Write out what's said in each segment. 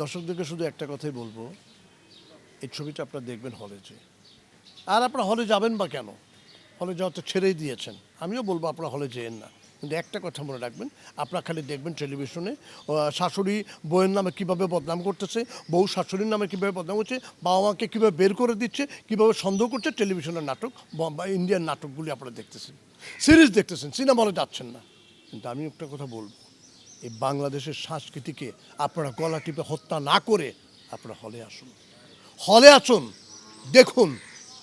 দর্শকদেরকে শুধু একটা কথাই বলব, এই ছবিটা আপনারা দেখবেন হলে যে। আর আপনারা হলে যাবেন বা কেন? হলে যাওয়া তো ছেড়েই দিয়েছেন। আমিও বলব আপনারা হলে যেয়েন না। কিন্তু একটা কথা মনে রাখবেন, আপনারা খালি দেখবেন টেলিভিশনে শাশুড়ি বউয়ের নামে কীভাবে বদনাম করতেছে, বউ শাশুড়ির নামে কীভাবে বদনাম করছে বাবা মাকে কীভাবে বের করে দিচ্ছে, কীভাবে সন্দেহ করছে, টেলিভিশনের নাটক বা ইন্ডিয়ান নাটকগুলি আপনারা দেখতেছেন। সিরিজ দেখতেছেন, সিনেমা হলে যাচ্ছেন না। কিন্তু আমি একটা কথা বলব এই বাংলাদেশের সংস্কৃতিকে আপনারা গলা টিপে হত্যা না করে আপনারা হলে আসুন। হলে আসুন। দেখুন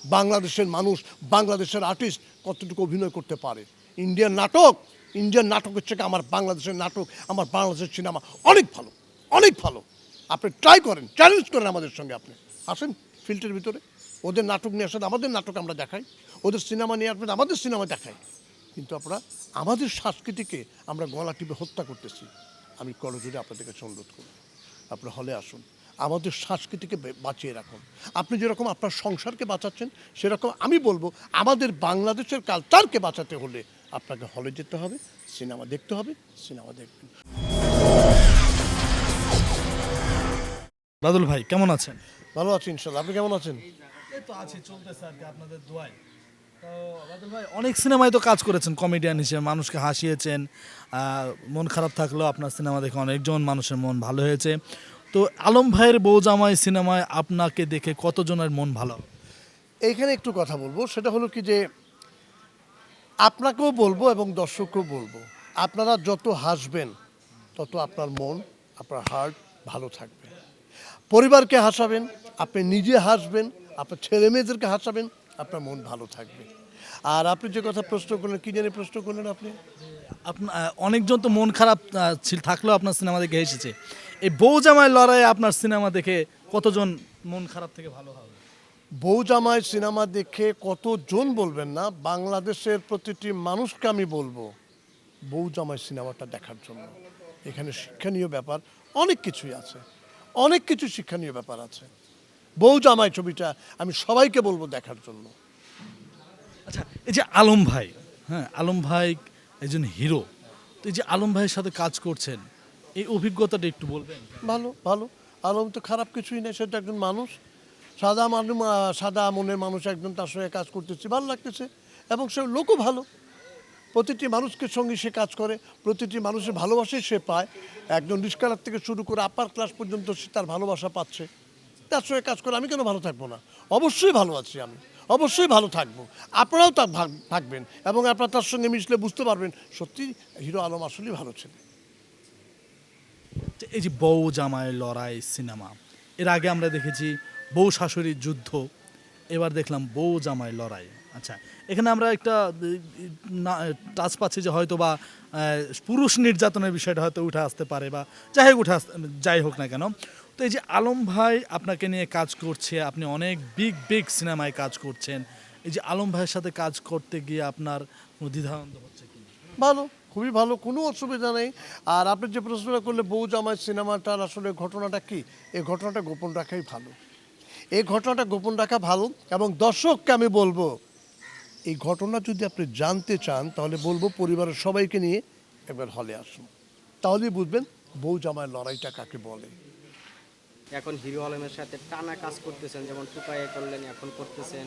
বাংলাদেশের মানুষ, বাংলাদেশের আর্টিস্ট কতটুকু অভিনয় করতে পারে। ইন্ডিয়ান নাটক ইন্ডিয়ান নাটকের থেকে আমার বাংলাদেশের নাটক, আমার বাংলাদেশের সিনেমা অনেক ভালো অনেক ভালো। আপনি ট্রাই করেন চ্যালেঞ্জ করেন আমাদের সঙ্গে আপনি। আসেন ফিল্টের ভিতরে। ওদের নাটক নিয়ে আসেন, আমাদের নাটক আমরা দেখাই। ওদের সিনেমা নিয়ে আসবেন আমাদের সিনেমা দেখাই। কিন্তু আমরা আমাদের সংস্কৃতিকে আমরা গলা টিপে হত্যা করতেছি। আমি করজোরে আপনাদের কাছে অনুরোধ করব। আপনারা হলে আসুন। আমাদের সংস্কৃতিকে বাঁচিয়ে রাখুন। আপনি যেরকম আপনার সংসারকে বাঁচাচ্ছেন সেরকম আমি বলব আমাদের বাংলাদেশের কালচারকে বাঁচাতে হলে আপনাকে হলে যেতে হবে সিনেমা দেখতে হবে সিনেমা দেখবেন। বাদল ভাই কেমন আছেন? ভালো আছি ইনশাল্লাহ। আপনি কেমন আছেন? এই তো আছি চলতেছে আর কি আপনাদের দোয়ায়। অনেক সিনেমায় তো কাজ করেছেন কমেডিয়ান হিসেবে, মানুষকে হাসিয়েছেন মন খারাপ থাকলেও আপনার সিনেমা দেখে অনেকজন মানুষের মন ভালো হয়েছে। তো আলম ভাইয়ের বউ জামাই সিনেমায় আপনাকে দেখে কতজনের মন ভালো? এইখানে একটু কথা বলব, সেটা হলো কি যে আপনাকেও বলব এবং দর্শককেও বলব, আপনারা যত হাসবেন, তত আপনার মন, আপনার হার্ট ভালো থাকবে। পরিবারকে হাসাবেন, আপনি নিজে হাসবেন, আপনার ছেলে মেয়েদেরকে হাসাবেন আপনার মন ভালো থাকবে। আর আপনি যে কথা প্রশ্ন করলেন কি জানি প্রশ্ন করলেন আপনি? আপনার অনেকজন তো মন খারাপ ছিল থাকলেও আপনার সিনেমা দেখে এসেছে। এই বউ জামাই লড়াইয়ে আপনার সিনেমা দেখে কতজন মন খারাপ থেকে ভালো হবে? বউ জামাই সিনেমা দেখে কতজন বলবেন না? বাংলাদেশের প্রতিটি মানুষকে আমি বলব বউ জামাই সিনেমাটা দেখার জন্য। এখানে শিক্ষণীয় ব্যাপার অনেক কিছুই আছে। অনেক কিছু শিক্ষণীয় ব্যাপার আছে। বউ জামাই ছবিটা আমি সবাইকে বলব দেখার জন্য। আচ্ছা এই যে আলম ভাই হ্যাঁ আলম ভাই একজন হিরো তো এই যে আলম ভাইয়ের সাথে কাজ করছেন এই অভিজ্ঞতাটা একটু বলবেন? ভালো ভালো। আলম তো খারাপ কিছুই নেই সেটা একজন মানুষ। সাদা মানুষ সাদা মনের মানুষ একজন তার সঙ্গে কাজ করতেছে ভালো লাগতেছে। এবং সে লোকও ভালো। প্রতিটি মানুষকে সঙ্গে সে কাজ করে প্রতিটি মানুষের ভালোবাসাই সে পায়। একজন রিস্কালার থেকে শুরু করে আপার ক্লাস পর্যন্ত সে তার ভালোবাসা পাচ্ছে। তার সঙ্গে কাজ করে আমি কেন ভালো থাকব না? অবশ্যই ভালো আছি আমি। অবশ্যই ভালো থাকব। আপনারাও তার থাকবেন এবং আপনারা তার সঙ্গে মিশলে বুঝতে পারবেন, সত্যি হিরো আলম আসলেই ভালো ছেলে। এই যে বউ জামাই লড়াই, সিনেমা, এর আগে আমরা দেখেছি বউ শাশুড়ির যুদ্ধ, এবার দেখলাম বউ জামাই লড়াই। আচ্ছা এখানে আমরা একটা টাচ পাচ্ছি যে হয়তো বা পুরুষ নির্যাতনের বিষয়টা হয়তো উঠে আসতে পারে বা যাই হোক, উঠে যাই হোক না কেন। তো এই যে আলম ভাই আপনাকে নিয়ে কাজ করছে, আপনি অনেক বিগ বিগ সিনেমায় কাজ করছেন। এই যে আলম ভাইয়ের সাথে কাজ করতে গিয়ে আপনার কোনো দ্বিধানন্দ হচ্ছে কি? ভালো, খুবই ভালো, কোনো অসুবিধা নেই। আর আপনি যে প্রশ্নটা করলে বউ জামাই সিনেমাটার আসলে ঘটনাটা কি? এই ঘটনাটা গোপন রাখাই ভালো। এই ঘটনাটা গোপন রাখা ভালো এবং দর্শককে আমি বলব এই ঘটনা যদি আপনি জানতে চান তাহলে বলব পরিবারের সবাইকে নিয়ে একবার হলে আসুন। তাহলেই বুঝবেন বউ জামায় লড়াইটা কাকে বলে। এখন হিরো আলমের সাথে টানা কাজ করতেছেন যেমন টুকাইয়ে করলেন এখন করতেছেন।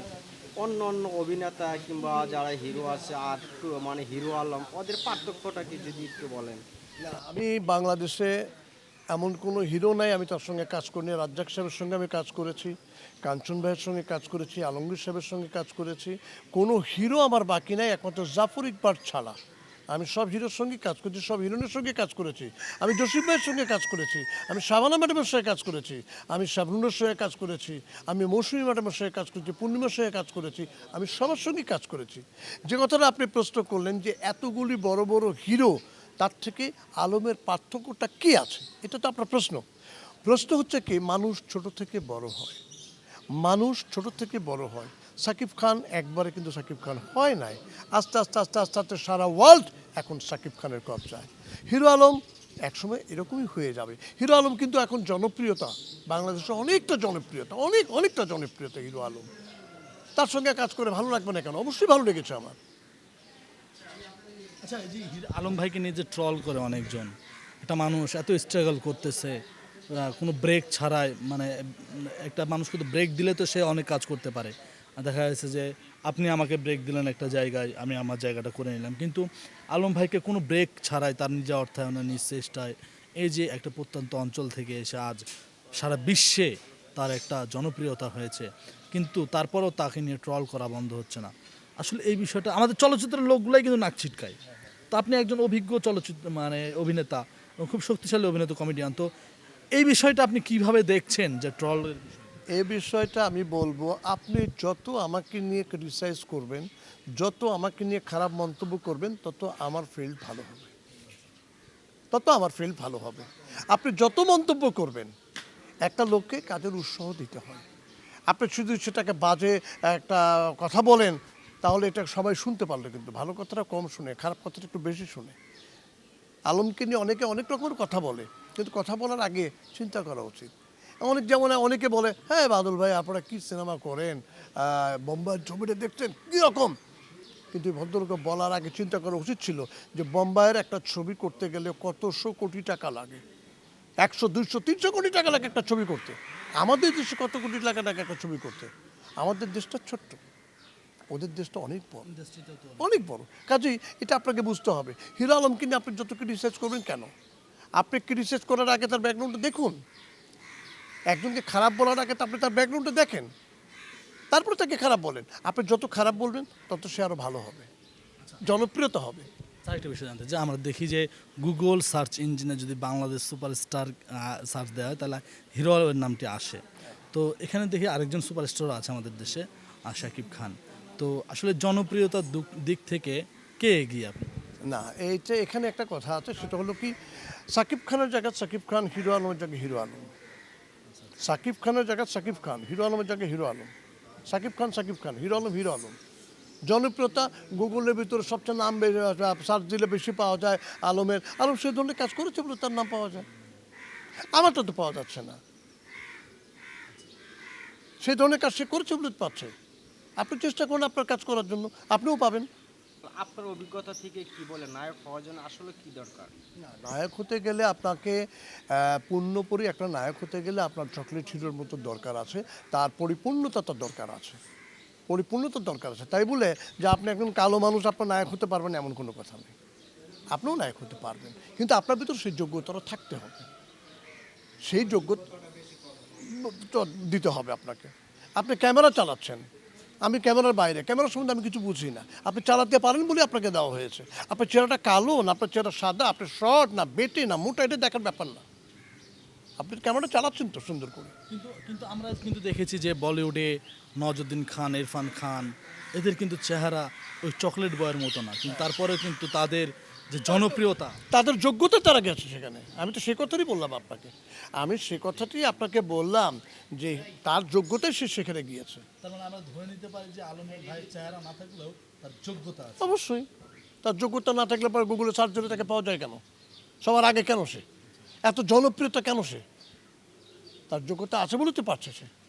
অন্য অন্য অভিনেতা কিংবা যারা হিরো আছে আর মানে হিরো আলম ওদের পার্থক্যটা কি যদি একটু বলেন? আমি বাংলাদেশে এমন কোনো হিরো নাই আমি তার সঙ্গে কাজ করিনি রাজ্জাক সাহেবের সঙ্গে আমি কাজ করেছি কাঞ্চন ভাইয়ের সঙ্গে কাজ করেছি আলমগীর সাহেবের সঙ্গে কাজ করেছি কোনো হিরো আমার বাকি নাই একমাত্র জাফর ইকবার ছাড়া আমি সব হিরোর সঙ্গে কাজ করেছি সব হিরোইনের সঙ্গে কাজ করেছি আমি জসিম ভাইয়ের সঙ্গে কাজ করেছি আমি শাবানা ম্যাডামের সঙ্গে কাজ করেছি আমি শাবনুরের সঙ্গে কাজ করেছি আমি মৌসুমী ম্যাডামের সঙ্গে কাজ করেছি পূর্ণিমার সঙ্গে কাজ করেছি আমি সবার সঙ্গে কাজ করেছি যে কথাটা আপনি প্রশ্ন করলেন যে এতগুলি বড় বড় হিরো তার থেকে আলমের পার্থক্যটা কী আছে? এটা তো আপনার প্রশ্ন। প্রশ্ন হচ্ছে কি, মানুষ ছোট থেকে বড় হয়। মানুষ ছোট থেকে বড় হয়। সাকিব খান একবারে কিন্তু সাকিব খান হয় নাই। আস্তে আস্তে আস্তে আস্তে আস্তে সারা ওয়ার্ল্ড এখন সাকিব খানের কবজায়। হিরো আলম একসময় এরকমই হয়ে যাবে। হিরো আলম কিন্তু এখন জনপ্রিয়তা, বাংলাদেশে অনেকটা জনপ্রিয়তা, অনেক, অনেকটা জনপ্রিয়তা হিরো আলম। তার সঙ্গে কাজ করে ভালো লাগবে না কেন? অবশ্যই ভালো লেগেছে আমার। আচ্ছা এই যে আলম ভাইকে নিয়ে যে ট্রল করে অনেকজন, একটা মানুষ এত স্ট্রাগল করতেছে কোনো ব্রেক ছাড়াই মানে একটা মানুষকে তো ব্রেক দিলে তো সে অনেক কাজ করতে পারে। দেখা যাচ্ছে যে আপনি আমাকে ব্রেক দিলেন একটা জায়গায়, আমি আমার জায়গাটা করে নিলাম। কিন্তু আলম ভাইকে কোনো ব্রেক ছাড়াই তার নিজে অর্থায়নে, নিজ চেষ্টায়, এই যে একটা প্রত্যন্ত অঞ্চল থেকে এসে আজ সারা বিশ্বে তার একটা জনপ্রিয়তা হয়েছে। কিন্তু তারপরও তাকে নিয়ে ট্রল করা বন্ধ হচ্ছে না। আসলে এই বিষয়টা, আমাদের চলচ্চিত্রের লোকগুলাই কিন্তু নাক ছিটকায়। তো আপনি একজন অভিজ্ঞ চলচ্চিত্র মানে অভিনেতা খুব শক্তিশালী অভিনেতা কমেডিয়ান তো এই বিষয়টা আপনি কীভাবে দেখছেন যে ট্রলের এই বিষয়টা আমি বলব, আপনি যত আমাকে নিয়ে ক্রিটিসাইজ করবেন, যত আমাকে নিয়ে খারাপ মন্তব্য করবেন, তত আমার ফিল্ড ভালো হবে। তত আমার ফিল্ড ভালো হবে। আপনি যত মন্তব্য করবেন, একটা লোককে কাজের উৎসাহ দিতে হয়। আপনি শুধু সেটাকে বাজে একটা কথা বলেন তাহলে এটা সবাই শুনতে পারল কিন্তু। ভালো কথাটা কম শুনে, খারাপ কথাটা একটু বেশি শুনে। আলমকে নিয়ে অনেকে অনেক রকমের কথা বলে, কিন্তু কথা বলার আগে চিন্তা করা উচিত। অনেক যেমন অনেকে বলে হ্যাঁ বাদল ভাই, আপনারা কি সিনেমা করেন? বোম্বাইয়ের ছবিটা দেখছেন? কীরকম কিন্তু ভদ্রলোকে বলার আগে চিন্তা করা উচিত ছিল যে, বোম্বাইয়ের একটা ছবি করতে গেলে কতশো কোটি টাকা লাগে? একশো, দুইশো, তিনশো কোটি টাকা লাগে একটা ছবি করতে। আমাদের দেশে কত কোটি টাকা লাগে একটা ছবি করতে? আমাদের দেশটা ছোট্ট। ওদের দেশটা অনেক বড়। অনেক। বড়। কাজেই এটা আপনাকে বুঝতে হবে। হিরো আলমকে নিয়ে আপনি যত ক্রিটিসাইজ করবেন কেন? আপনি ক্রিটিসাইজ করার আগে তার ব্যাকগ্রাউন্ডটা দেখুন। একজনকে খারাপ বলার আগে তো আপনি তার ব্যাকগ্রাউন্ডটা দেখেন। তারপরে তাকে খারাপ বলেন। আপনি যত খারাপ বলবেন তত সে আরও ভালো হবে। জনপ্রিয়তা হবে। স্যার একটা বিষয় জানতে যে আমরা দেখি যে গুগল সার্চ ইঞ্জিনে যদি বাংলাদেশ সুপারস্টার সার্চ দেওয়া হয় তাহলে হিরো আলমের নামটি আসে। তো এখানে দেখি আরেকজন সুপারস্টার আছে আমাদের দেশে শাকিব খান। তো আসলে জনপ্রিয়তার দুক- থেকে কে এগিয়ে আপনি? না, এইটা এখানে একটা কথা আছে, সেটা হলো কি, সাকিব খানের জায়গায় সাকিব খান, হিরো আলমের জায়গায় হিরো আলম। সাকিব খানের জায়গায় সাকিব খান, হিরো আলমের জায়গায় hero Alam. Shakib Khan Shakib Khan, hero Alam hero Alam. জনপ্রিয়তা গুগলের ভিতরে সবচেয়ে নাম সার্চ দিলে বেশি পাওয়া যায় আলমের। আলম সেই ধরনের কাজ করেছে বলে তার নাম পাওয়া যায়। আমারটা তো পাওয়া যাচ্ছে না। সেই ধরনের কাজ সে করেছে বলে পাচ্ছে। আপনি চেষ্টা করুন আপনার কাজ করার জন্য। আপনিও পাবেন। আপনার অভিজ্ঞতা থেকে কি বলে নায়ক হওয়ার জন্য আসলে কি দরকার? নায়ক হতে গেলে আপনাকে পূর্ণপরি একটা নায়ক হতে গেলে আপনার চকলেট হিরোর মতো দরকার আছে। তার পরিপূর্ণতা তার দরকার আছে। পরিপূর্ণতার দরকার আছে। তাই বলে যে আপনি একজন কালো মানুষ আপনার নায়ক হতে পারবেন এমন কোনো কথা নেই। আপনিও নায়ক হতে পারবেন। কিন্তু আপনার ভিতর সেই যোগ্যতাটা থাকতে হবে। সেই যোগ্যতা দিতে হবে আপনাকে। আপনি ক্যামেরা চালাচ্ছেন। আমি ক্যামেরার বাইরে, ক্যামেরার সম্বন্ধে আমি কিছু বুঝি না। আপনি চালাতে পারেন বলে আপনাকে দেওয়া হয়েছে। আপনার চেহারাটা কালো না, আপনার চেহারা সাদা আপনি শর্ট না, বেটে না, মোটা, এটা দেখার ব্যাপার না। আপনি ক্যামেরাটা চালাচ্ছেন তো সুন্দর করে। কিন্তু কিন্তু আমরা কিন্তু দেখেছি যে বলিউডে নজরুদ্দিন খান, ইরফান খান, এদের কিন্তু চেহারা ওই চকলেট বয়ের মতো না। কিন্তু তারপরে কিন্তু তাদের যে জনপ্রিয়তা। তাদের যোগ্যতা তারা গেছে সেখানে। আমি তো সে কথাই বললাম আপনাকে। আমি সে কথাটি আপনাকে বললাম যে তার যোগ্যতাই সে সেখানে গিয়েছে। তার মানে আমরা ধরে নিতে পারি যে আলমের ভাইয়ের চেহারা না থাকলেও তার যোগ্যতা অবশ্যই। তার যোগ্যতা না থাকলে পরে গুগলে সার্চ দিলে তাকে পাওয়া যায় কেন? সবার আগে কেন সে? এত জনপ্রিয়তা কেন সে? তার যোগ্যতা আছে বলে তো পারছে সে।